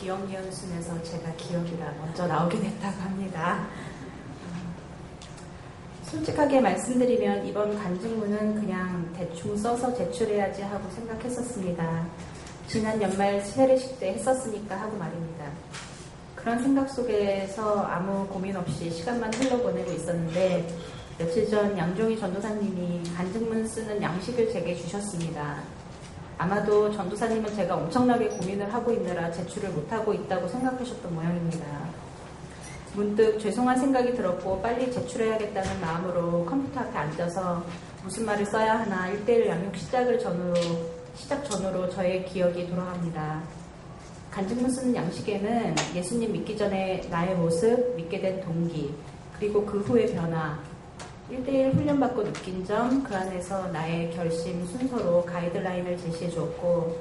기억 연순에서 제가 기억이라 먼저 나오게 됐다고 합니다. 솔직하게 말씀드리면 이번 간증문은 그냥 대충 써서 제출해야지 하고 생각했었습니다. 지난 연말 세례식 때 했었으니까 하고 말입니다. 그런 생각 속에서 아무 고민 없이 시간만 흘러보내고 있었는데 며칠 전 양종희 전도사님이 간증문 쓰는 양식을 제게 주셨습니다. 아마도 전도사님은 제가 엄청나게 고민을 하고 있느라 제출을 못하고 있다고 생각하셨던 모양입니다. 문득 죄송한 생각이 들었고 빨리 제출해야겠다는 마음으로 컴퓨터 앞에 앉아서 무슨 말을 써야 하나 1대1 양육 시작을 전후로, 시작 전후로 저의 기억이 돌아갑니다. 간증문 쓰는 양식에는 예수님 믿기 전에 나의 모습, 믿게 된 동기, 그리고 그 후의 변화, 1대1 훈련받고 느낀 점, 그 안에서 나의 결심 순서로 가이드라인을 제시해 주었고,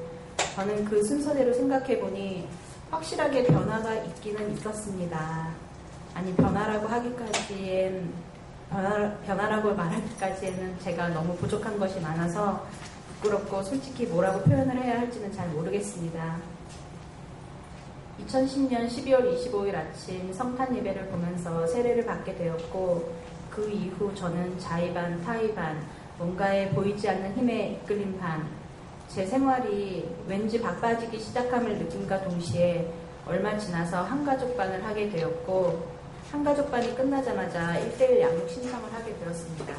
저는 그 순서대로 생각해 보니 확실하게 변화가 있기는 있었습니다. 아니, 변화라고 하기까지엔, 변화, 변화라고 말하기까지에는 제가 너무 부족한 것이 많아서 부끄럽고 솔직히 뭐라고 표현을 해야 할지는 잘 모르겠습니다. 2010년 12월 25일 아침 성탄 예배를 보면서 세례를 받게 되었고 그 이후 저는 자의반, 타의반, 뭔가에 보이지 않는 힘에 이끌린 반, 제 생활이 왠지 바빠지기 시작함을 느낌과 동시에 얼마 지나서 한가족반을 하게 되었고 한가족반이 끝나자마자 1대1 양육 신청을 하게 되었습니다.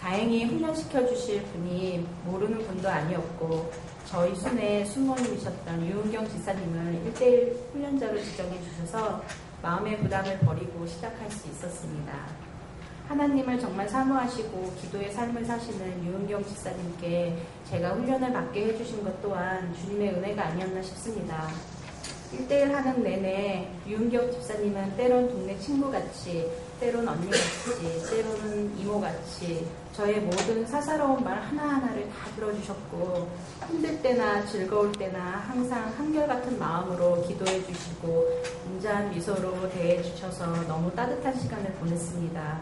다행히 훈련시켜 주실 분이 모르는 분도 아니었고 저희 순에 순모님이셨던 유은경 지사님을 1대1 훈련자로 지정해 주셔서 마음의 부담을 버리고 시작할 수 있었습니다. 하나님을 정말 사모하시고 기도의 삶을 사시는 유은경 집사님께 제가 훈련을 받게 해주신 것 또한 주님의 은혜가 아니었나 싶습니다. 1대1 하는 내내 유은경 집사님은 때론 동네 친구같이, 때론 언니같이, 때로는 이모같이 저의 모든 사사로운 말 하나하나를 다 들어주셨고 힘들 때나 즐거울 때나 항상 한결같은 마음으로 기도해 주시고 인자한 미소로 대해 주셔서 너무 따뜻한 시간을 보냈습니다.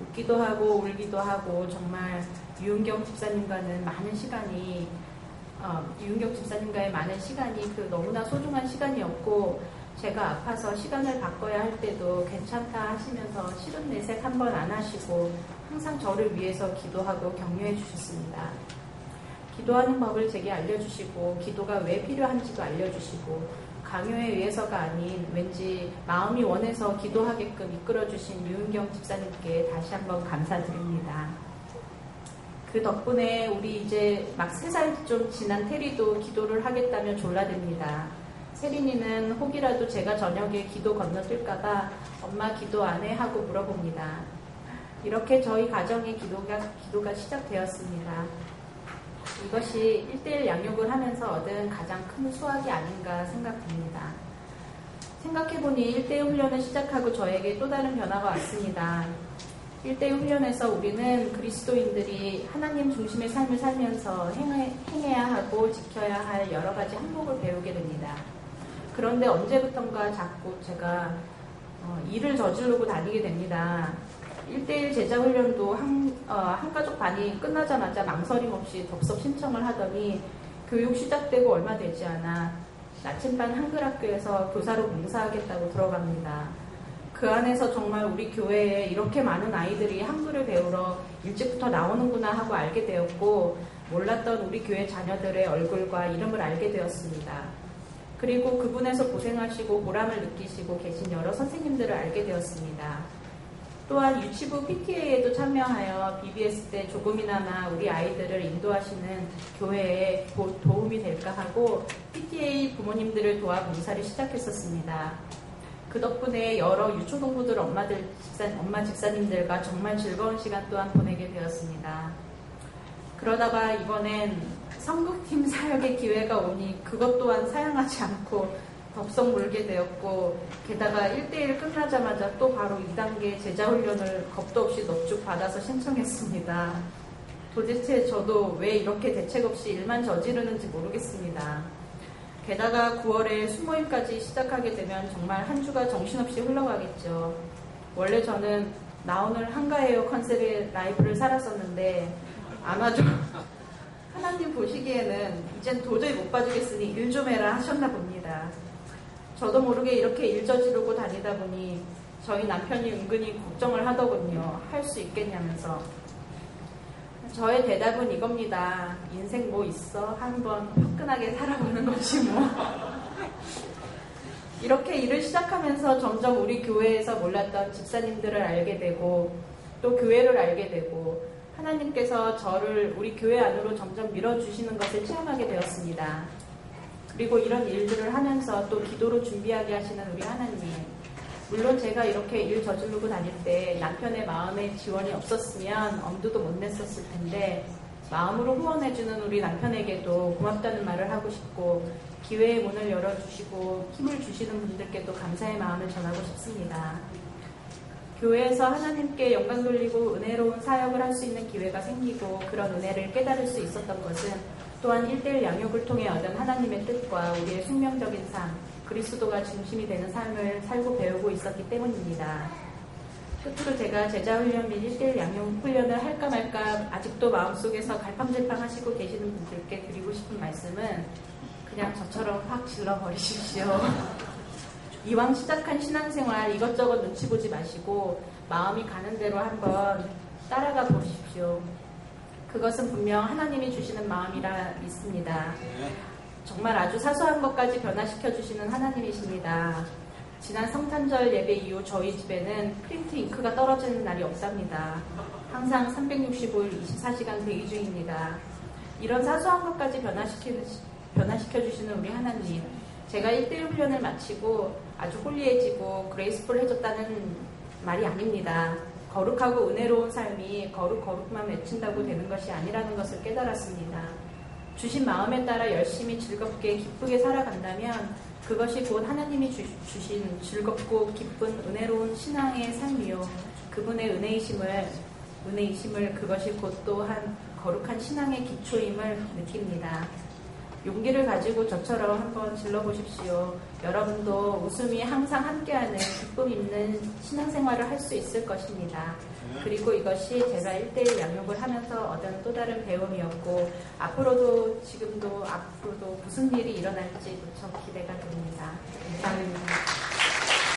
웃기도 하고 울기도 하고 정말 유은경 집사님과는 많은 시간이 어, 유은경 집사님과의 많은 시간이 그 너무나 소중한 시간이었고 제가 아파서 시간을 바꿔야 할 때도 괜찮다 하시면서 싫은 내색 한 번 안 하시고 항상 저를 위해서 기도하고 격려해 주셨습니다. 기도하는 법을 제게 알려주시고 기도가 왜 필요한지도 알려주시고 강요에 의해서가 아닌 왠지 마음이 원해서 기도하게끔 이끌어 주신 유은경 집사님께 다시 한번 감사드립니다. 그 덕분에 우리 이제 막 세 살 좀 지난 테리도 기도를 하겠다며 졸라댑니다. 세린이는 혹이라도 제가 저녁에 기도 건너뛸까봐 엄마 기도 안 해? 하고 물어봅니다. 이렇게 저희 가정의 기도가, 기도가 시작되었습니다. 이것이 1대1 양육을 하면서 얻은 가장 큰 수확이 아닌가 생각됩니다. 생각해보니 1대1 훈련을 시작하고 저에게 또 다른 변화가 왔습니다. 1대1 훈련에서 우리는 그리스도인들이 하나님 중심의 삶을 살면서 행해, 행해 야 하고 지켜야 할 여러 가지 항목을 배우게 됩니다. 그런데 언제부턴가 자꾸 제가 어, 일을 저지르고 다니게 됩니다. 1대1 제자 훈련도 한, 어, 한 가족 반이 끝나자마자 망설임 없이 덥석 신청을 하더니 교육 시작되고 얼마 되지 않아 나침반 한글 학교에서 교사로 봉사하겠다고 들어갑니다. 그 안에서 정말 우리 교회에 이렇게 많은 아이들이 한글을 배우러 일찍부터 나오는구나 하고 알게 되었고 몰랐던 우리 교회 자녀들의 얼굴과 이름을 알게 되었습니다. 그리고 그분에서 고생하시고 보람을 느끼시고 계신 여러 선생님들을 알게 되었습니다. 또한 유치부 PTA에도 참여하여 BBS 때 조금이나마 우리 아이들을 인도하시는 교회에 도움이 될까 하고 PTA 부모님들을 도와 봉사를 시작했었습니다. 그 덕분에 여러 유초동부들 엄마들 집사, 엄마 집사님들과 정말 즐거운 시간 또한 보내게 되었습니다. 그러다가 이번엔 성극팀 사역의 기회가 오니 그것 또한 사양하지 않고 덥석 물게 되었고 게다가 1대1 끝나자마자 또 바로 2단계 제자훈련을 겁도 없이 넙죽 받아서 신청했습니다. 도대체 저도 왜 이렇게 대책 없이 일만 저지르는지 모르겠습니다. 게다가 9월에 수모임까지 시작하게 되면 정말 한 주가 정신없이 흘러가겠죠. 원래 저는 나 오늘 한가해요 컨셉의 라이브를 살았었는데 아마도 하나님 보시기에는 이젠 도저히 못 봐주겠으니 일 좀 해라 하셨나 봅니다. 저도 모르게 이렇게 일 저지르고 다니다 보니 저희 남편이 은근히 걱정을 하더군요. 할 수 있겠냐면서. 저의 대답은 이겁니다. 인생 뭐 있어? 한번 화끈하게 살아보는 거지 뭐. 이렇게 일을 시작하면서 점점 우리 교회에서 몰랐던 집사님들을 알게 되고 또 교회를 알게 되고 하나님께서 저를 우리 교회 안으로 점점 밀어주시는 것을 체험하게 되었습니다. 그리고 이런 일들을 하면서 또 기도로 준비하게 하시는 우리 하나님. 물론 제가 이렇게 일 저지르고 다닐 때 남편의 마음에 지원이 없었으면 엄두도 못 냈었을 텐데 마음으로 후원해주는 우리 남편에게도 고맙다는 말을 하고 싶고 기회의 문을 열어주시고 힘을 주시는 분들께도 감사의 마음을 전하고 싶습니다. 교회에서 하나님께 영광 돌리고 은혜로운 사역을 할 수 있는 기회가 생기고 그런 은혜를 깨달을 수 있었던 것은 또한 1대1 양육을 통해 얻은 하나님의 뜻과 우리의 숙명적인 삶, 그리스도가 중심이 되는 삶을 살고 배우고 있었기 때문입니다. 끝으로 제가 제자훈련 및 1대1 양육 훈련을 할까 말까 아직도 마음속에서 갈팡질팡 하시고 계시는 분들께 드리고 싶은 말씀은 그냥 저처럼 확 질러버리십시오. 이왕 시작한 신앙생활 이것저것 눈치 보지 마시고 마음이 가는 대로 한번 따라가 보십시오. 그것은 분명 하나님이 주시는 마음이라 믿습니다. 정말 아주 사소한 것까지 변화시켜 주시는 하나님이십니다. 지난 성탄절 예배 이후 저희 집에는 프린트 잉크가 떨어지는 날이 없답니다. 항상 365일 24시간 대기 중입니다. 이런 사소한 것까지 변화시켜, 변화시켜 주시는 우리 하나님. 제가 1대1 훈련을 마치고 아주 홀리해지고 그레이스풀해졌다는 말이 아닙니다. 거룩하고 은혜로운 삶이 거룩 거룩만 외친다고 되는 것이 아니라는 것을 깨달았습니다. 주신 마음에 따라 열심히 즐겁게 기쁘게 살아간다면 그것이 곧 하나님이 주, 신 즐겁고 기쁜 은혜로운 신앙의 삶이요 그분의 은혜이심을 은혜이심을 그것이 곧 또한 거룩한 신앙의 기초임을 느낍니다. 용기를 가지고 저처럼 한번 질러보십시오. 여러분도 웃음이 항상 함께하는 기쁨 있는 신앙생활을 할 수 있을 것입니다. 그리고 이것이 제가 1대1 양육을 하면서 얻은 또 다른 배움이었고 앞으로도 지금도 앞으로도 무슨 일이 일어날지 무척 기대가 됩니다. 감사합니다.